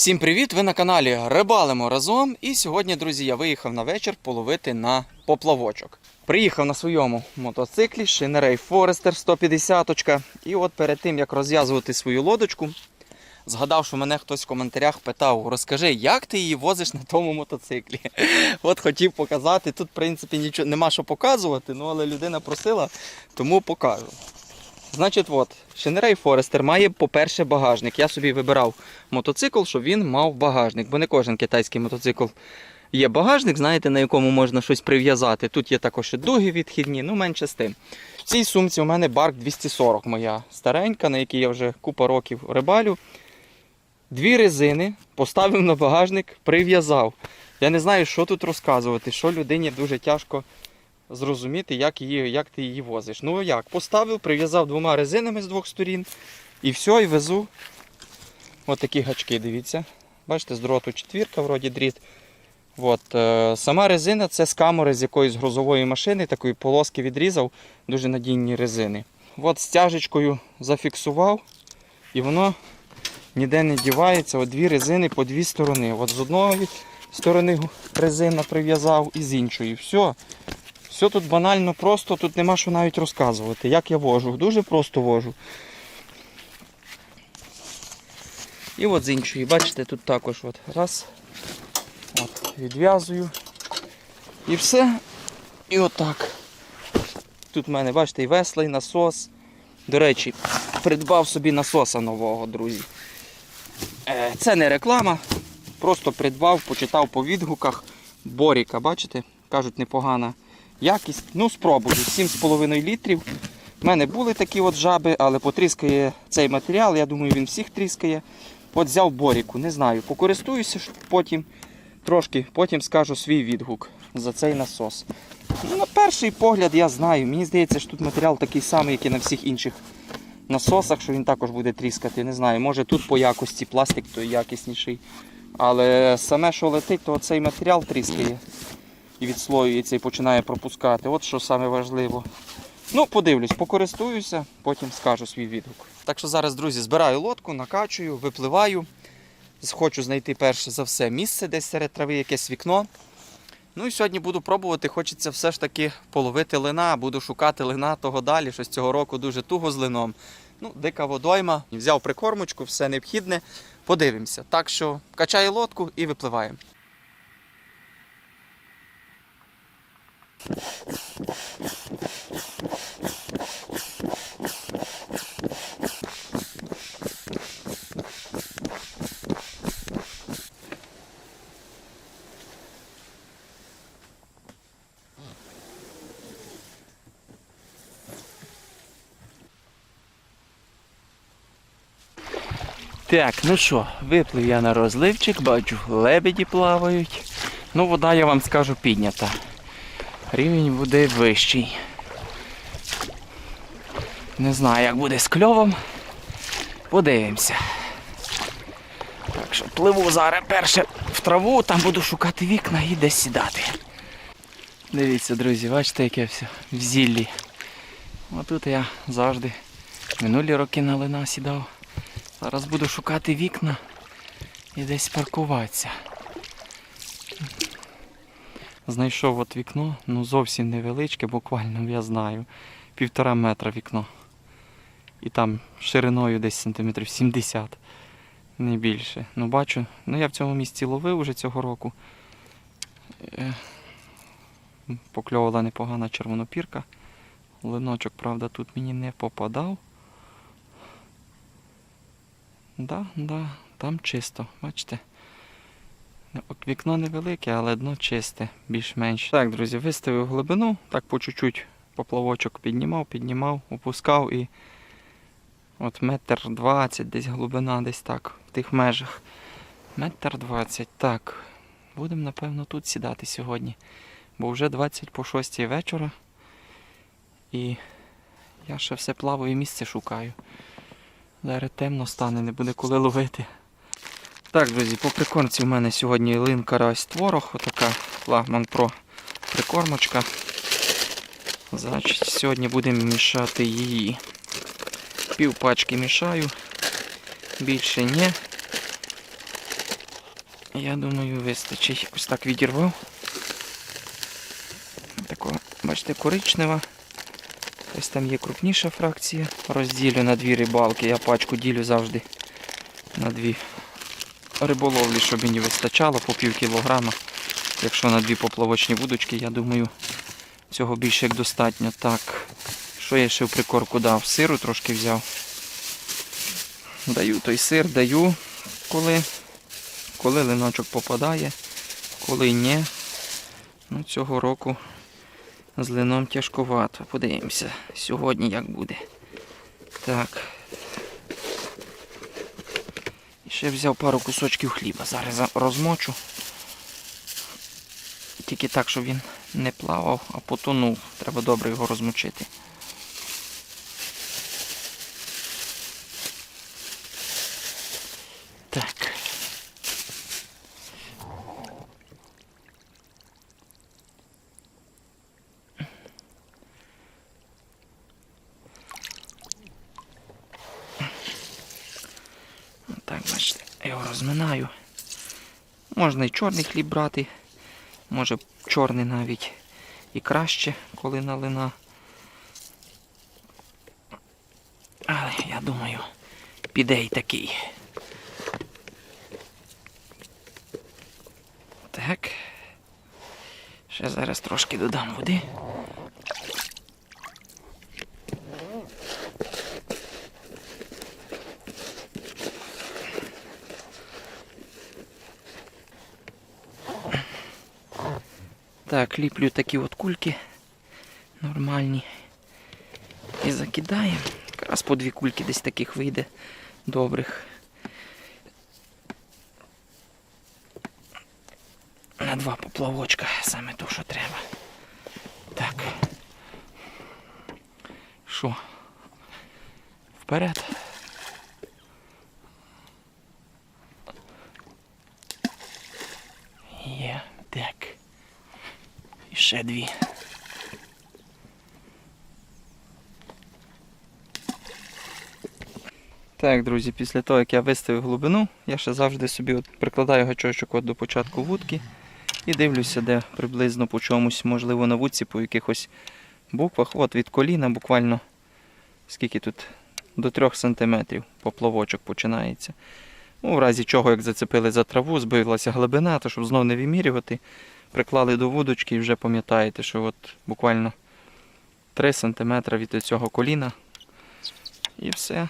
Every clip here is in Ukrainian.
Всім привіт! Ви на каналі Рибалимо разом. І сьогодні, друзі, я виїхав на вечір половити на поплавочок. Приїхав на своєму мотоциклі Шинерей Форестер 150 І от перед тим як розв'язувати свою лодочку, згадав, що мене хтось в коментарях питав: розкажи, як ти її возиш на тому мотоциклі. От хотів показати. Тут, в принципі, нічого нема що показувати, ну але людина просила, тому покажу. Значить, от, Шинерей Форестер має, по-перше, багажник. Я собі вибирав мотоцикл, щоб він мав багажник, бо не кожен китайський мотоцикл є багажник, знаєте, на якому можна щось прив'язати. Тут є також і дуги відхідні, ну менше з тим. В цій сумці у мене Барк 240 моя старенька, на якій я вже купа років рибалю. Дві резини поставив на багажник, прив'язав. Я не знаю, що тут розказувати, що людині дуже тяжко зрозуміти, як, її, як ти її возиш. Ну як, поставив, прив'язав двома резинами з двох сторін і все, і везу. Ось такі гачки, дивіться. Бачите, з дроту четвірка, вроді дріт. От, е, сама резина це з камери з якоїсь грузової машини, такої полоски відрізав, дуже надійні резини. От стяжечкою зафіксував і воно ніде не дівається. От дві резини по дві сторони. От з одної сторони резина прив'язав і з іншої. Все. Все тут банально просто, тут нема що навіть розказувати. Як я вожу, дуже просто вожу. І от з іншої, бачите, тут також от раз. От, відв'язую. І все. І отак. Тут в мене, бачите, і весла, і насос. До речі, придбав собі насоса нового, друзі. Е, Це не реклама. Просто придбав, почитав по відгуках. Боріка, бачите? Кажуть, непогана якість. Ну, спробую. 7,5 літрів. У мене були такі от жаби, але потріскає цей матеріал. Я думаю, він всіх тріскає. От взяв боріку, не знаю. Покористуюся потім трошки, потім скажу свій відгук за цей насос. Ну, на перший погляд я знаю. Мені здається, що тут матеріал такий самий, як і на всіх інших насосах, що він також буде тріскати. Не знаю, може тут по якості пластик той якісніший. Але саме, що летить, то цей матеріал тріскає і відслоюється і починає пропускати. От що саме важливо. Ну, подивлюсь, покористуюся, потім скажу свій відгук. Так що зараз, друзі, збираю лодку, накачую, випливаю. Хочу знайти перше за все місце десь серед трави, якесь вікно. Ну і сьогодні буду пробувати, хочеться все ж таки половити лина, буду шукати лина того далі. Щось цього року дуже туго з лином. Ну, дика водойма. Взяв прикормочку, все необхідне. Подивимося. Так що качаю лодку і випливаємо. Так, ну що, виплив я на розливчик, бачу, лебеді плавають. Ну, вода, я вам скажу, піднята. Рівень води вищий. Не знаю, як буде з кльовом. Подивимося. Так що пливу зараз перше в траву, там буду шукати вікна і десь сідати. Дивіться, друзі, бачите, яке все в зіллі. Отут я завжди минулі роки на лина сідав. Зараз буду шукати вікна і десь паркуватися. Знайшов от вікно, ну зовсім невеличке, буквально я знаю. Півтора метра вікно. І там шириною десь сантиметрів 70, не більше. Ну бачу, ну я в цьому місці ловив уже цього року. Е, Покльовувала непогана червонопірка. Линочок, правда, тут мені не попадав. Да, да, там чисто, бачите. Вікно невелике, але дно чисте, більш-менш. Так, друзі, виставив глибину, так по чуть-чуть поплавочок піднімав, піднімав, опускав і от метр двадцять, десь глибина, десь так, в тих межах. Метр двадцять. Так, будемо, напевно, тут сідати сьогодні. Бо вже 20 по 6 вечора. І я ще все плаваю місце шукаю. Зараз темно стане, не буде коли ловити. Так, друзі, по прикормці в мене сьогодні лин карась творог, отака флагман про прикормочка. Значить, сьогодні будемо мішати її. Пів пачки мішаю, більше ні. Я думаю, вистачить. Ось так відірвав. Такого, бачите, коричнева. Ось там є крупніша фракція. Розділю на дві рибалки. Я пачку ділю завжди на дві риболовлі, щоб мені вистачало по пів кілограма. Якщо на дві поплавочні вудочки, я думаю, цього більше як достатньо. Так, що я ще в прикорку дав? Сиру трошки взяв. Даю той сир, даю, коли, коли линочок попадає, коли ні. Ну, цього року з лином тяжковато. Подивимося сьогодні як буде. Так. І ще взяв пару кусочків хліба. Зараз розмочу. Тільки так, щоб він не плавав, а потонув. Треба добре його розмочити. Так. Так, бачите, я його розминаю. Можна і чорний хліб брати. Може чорний навіть і краще, коли налина. Але я думаю, піде і такий. Так. Ще зараз трошки додам води. Так, ліплю такі от кульки нормальні. І закидаємо. Якраз по дві кульки десь таких вийде добрих. На два поплавочка, саме то, що треба. Так. Що? Вперед. Є, так. І ще дві. Так, друзі, після того, як я виставив глибину, я ще завжди собі от прикладаю гачочок от до початку вудки і дивлюся, де приблизно по чомусь, можливо, на вудці по якихось буквах. От від коліна буквально скільки тут до 3 см поплавочок починається. Ну, в разі чого, як зацепили за траву, збилася глибина, то щоб знов не вимірювати, приклали до вудочки і вже пам'ятаєте, що от буквально 3 см від цього коліна. І все.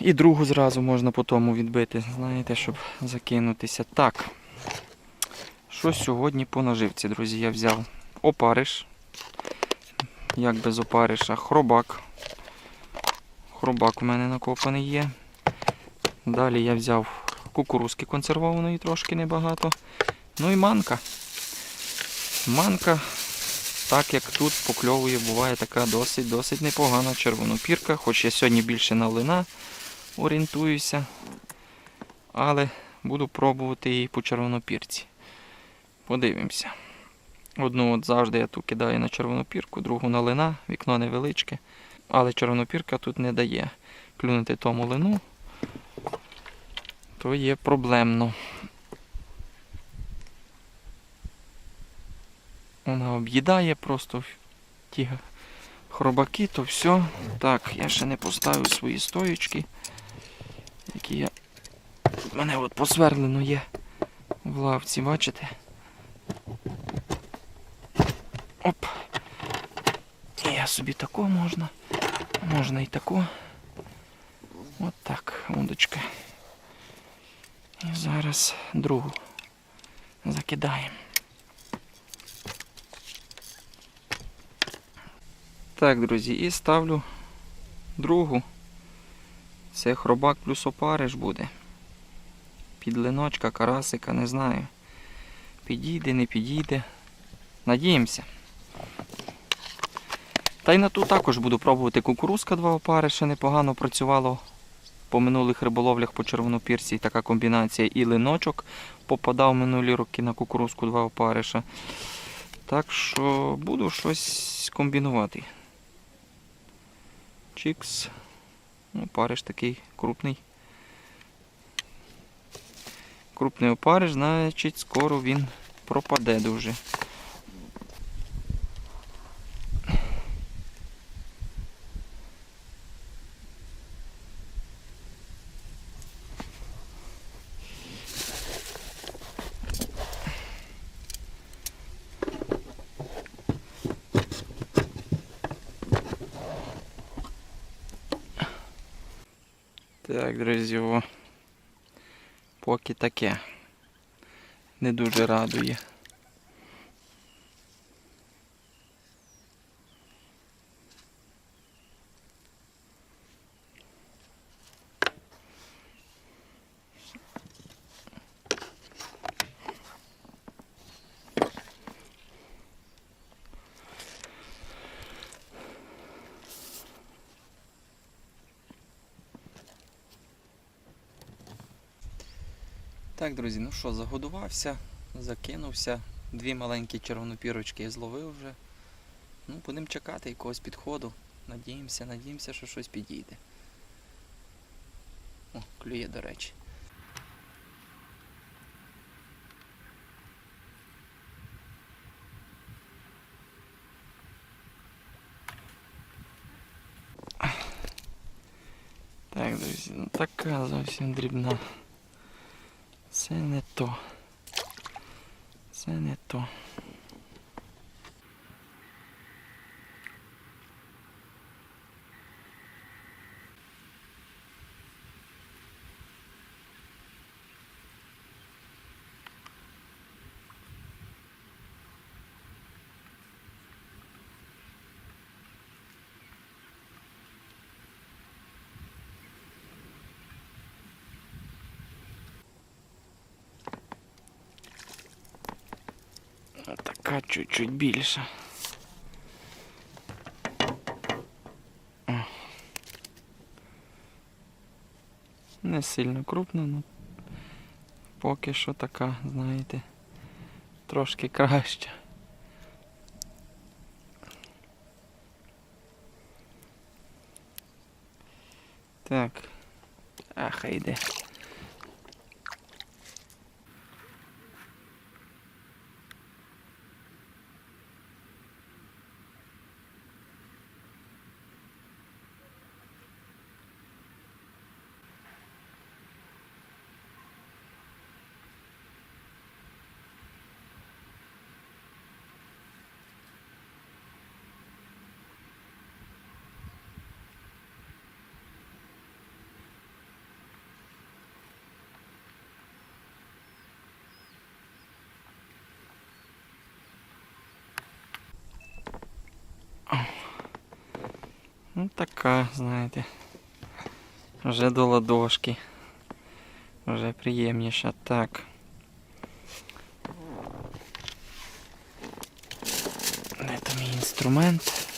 І другу зразу можна по тому відбити, знаєте, щоб закинутися. Так. Що сьогодні по наживці, друзі? Я взяв опариш. Як без опариша, хробак. Хробак у мене накопаний є. Далі я взяв кукурузки консервованої, трошки небагато. Ну і манка. Манка, так як тут покльовує, буває така досить-досить непогана червонопірка, хоч я сьогодні більше на лина орієнтуюся. Але буду пробувати її по червонопірці. Подивимося. Одну от завжди я ту кидаю на червонопірку, другу на лина, вікно невеличке. Але червонопірка тут не дає клюнути тому лину, то є проблемно. Вона об'їдає просто ті хробаки, то все. Так, я ще не поставив свої стоючки, які я. У мене от посверлено є в лавці, бачите? Оп. Я собі тако можна. Можна і тако. От так, удочка. І зараз другу закидаємо. Так, друзі, і ставлю другу. Це хробак плюс опариш буде. Підлиночка, карасика, не знаю. Підійде, не підійде. Надіємося. Та й на ту також буду пробувати кукурузка два опариша. Непогано працювало по минулих риболовлях по червонопірці. Така комбінація і линочок попадав минулі роки на кукурузку два опариша. Так що буду щось комбінувати. Чікс. Ну, париш такий крупний. крупний опариш, значить скоро він пропаде дуже. Так, друзі, поки таке. Не дуже радує. Друзі, ну що, загодувався, закинувся. Дві маленькі червонопірочки я зловив вже. Ну, будемо чекати якогось підходу. Надіємося, надіємося, що щось підійде. О, клює, до речі. Так, друзі, ну така зовсім дрібна. Це не то. Це не то. Така чуть-чуть більша. Не сильно крупна, але поки що така, знаєте, трошки краща. Так. А, йде. Ну така, знаєте. Вже до ладошки. Вже приємніша. Так. Там мій інструмент?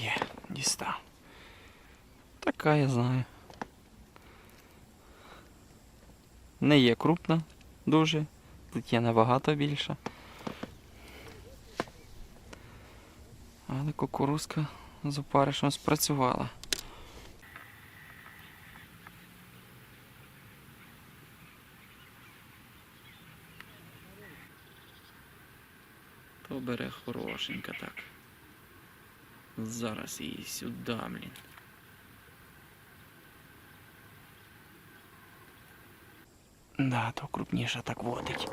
Є, дістав. Я знаю. Не є крупна дуже, тут є набагато більша. Але кукурузка з опаришем спрацювала. То бере хорошенька так. Зараз її сюди, блін. Да, то крупніша так водить.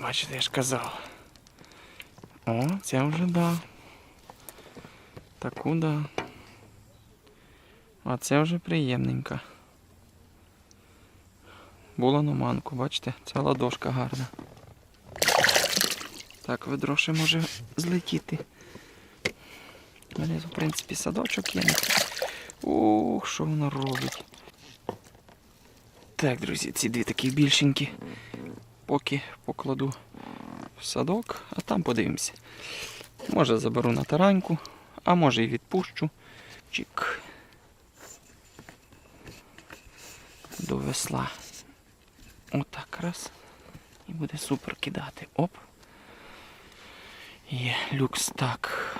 Бачите, я ж казав. О, це вже да. Таку да. А це вже приємненька. Була на манку, бачите, ця ладошка гарна. Так, ведро ще може злетіти. У мене, в принципі, садочок є. Ух, що воно робить. Так, друзі, ці дві такі більшенькі. Поки покладу в садок, а там подивимося. Може заберу на тараньку, а може і відпущу. Чик. До весла. Отак раз. І буде супер кидати. Оп. Є люкс так.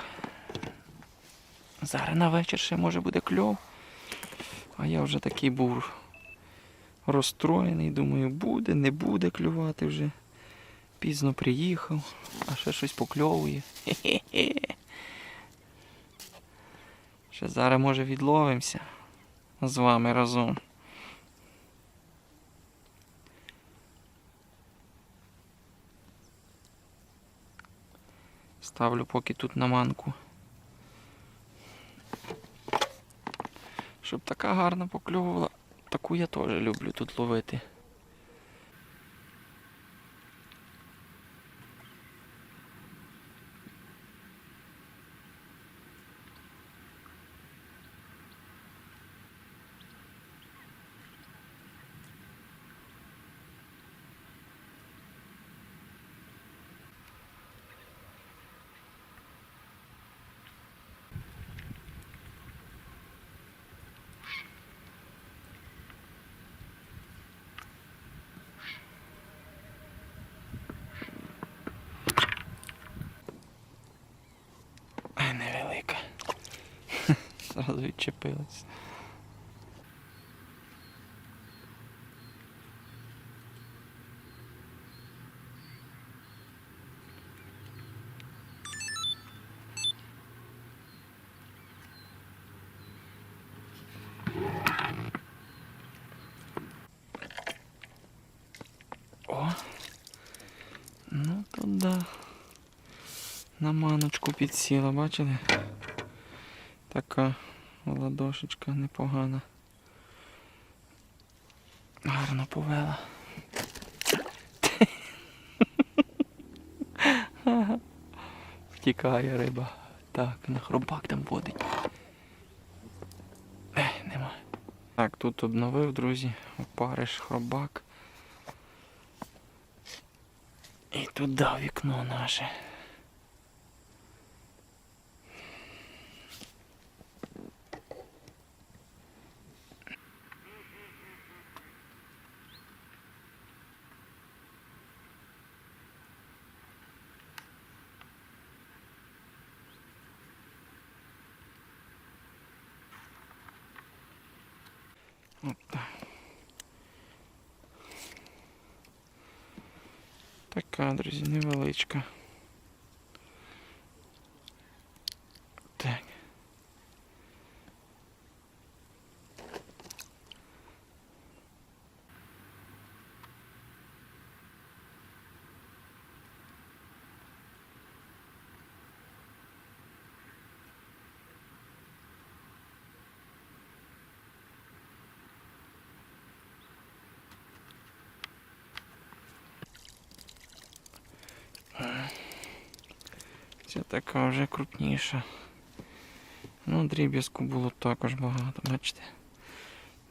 Зараз на вечір ще може буде кльов. А я вже такий був розстроєний. Думаю, буде, не буде клювати вже. Пізно приїхав, а ще щось покльовує. Хе-хе-хе. Ще зараз може відловимося з вами разом. Ставлю поки тут на манку. Щоб така гарна покльовувала. Таку я теж люблю тут ловити. Ай, невелика. Зразу відчепилась. О! Ну то да. На маночку підсіла, бачили? Така ладошечка непогана. Гарно повела. Втікає риба. Так, на хробак там водить. Ех, нема. Так, тут обновив, друзі. Опариш хробак. І туди вікно наше. От так. Така, друзі, невеличка. Так. Ця така вже крупніша. Ну, дріб'язку було також багато, бачите?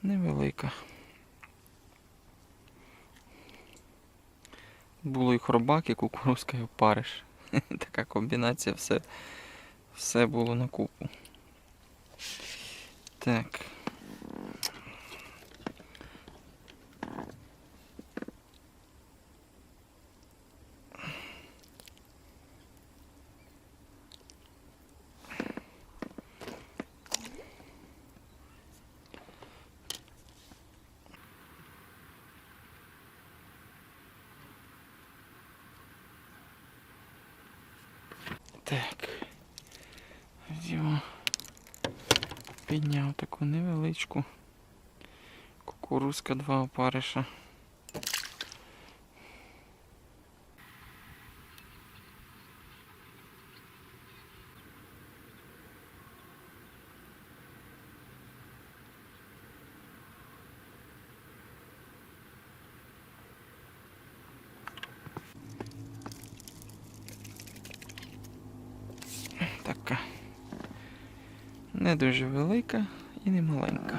Невелика. Було і хробак, і кукурузка, і опариш. Така комбінація, все, все було на купу. Так. Взяв. Підняв таку невеличку. Кукурузка два опариша. Така. Не дуже велика і не маленька.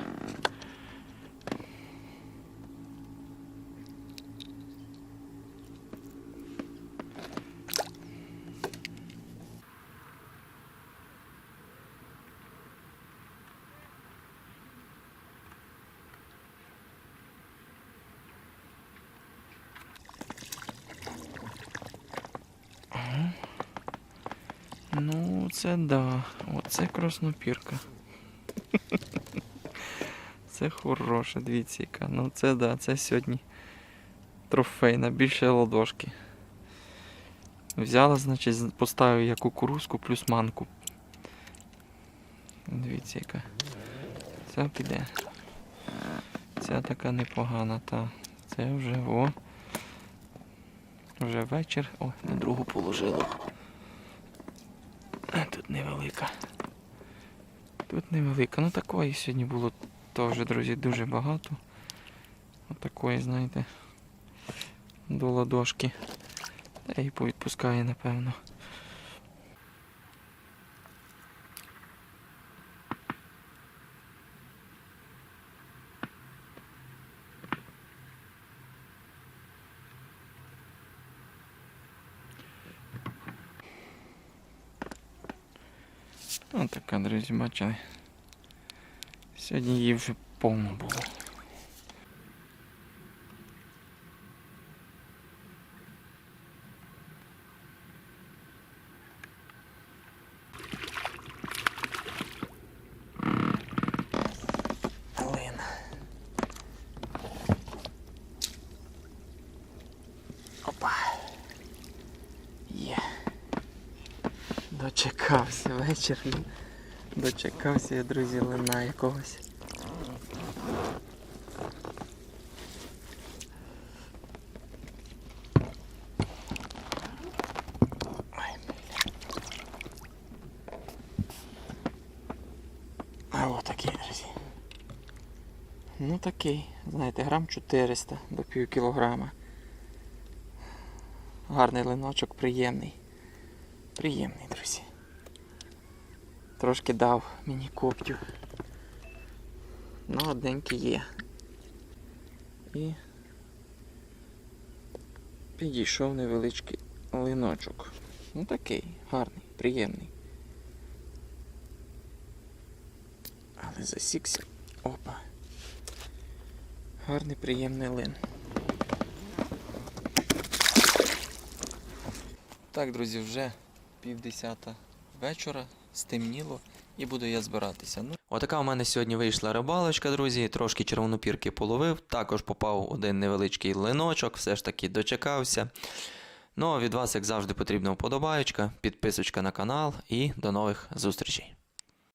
Ну, це да. Оце краснопірка. Це хороше, дивіться. Ну це да, це сьогодні трофейна, більше ладошки. Взяла, значить, поставив я кукурузку плюс манку. Дивіться яка. Це піде. Ця така непогана, та. Це вже о. Вже вечір. О, на другу положило. Невелика. Тут невелика. Ну такої сьогодні було теж, друзі, дуже багато. Отакої, знаєте, до ладошки. Та й повідпускає, напевно. Ось така, друзі, бачили. Сьогодні її вже повно було. Дочекався вечір. Дочекався я, друзі, лина якогось. А от такий, друзі. Ну такий, знаєте, грам 400 до пів кілограма. Гарний линочок, приємний. Приємний, друзі. Трошки дав мені коптю. Ну, одненький є. І підійшов невеличкий линочок. Ну такий, гарний, приємний. Але засікся. Опа. Гарний приємний лин. Так, друзі, вже півдесята вечора, стемніло і буду я збиратися. Ну, Отака у мене сьогодні вийшла рибалочка, друзі. Трошки червонопірки половив, також попав один невеличкий линочок, все ж таки дочекався. Ну а від вас, як завжди, потрібна вподобаєчка, підписочка на канал і до нових зустрічей.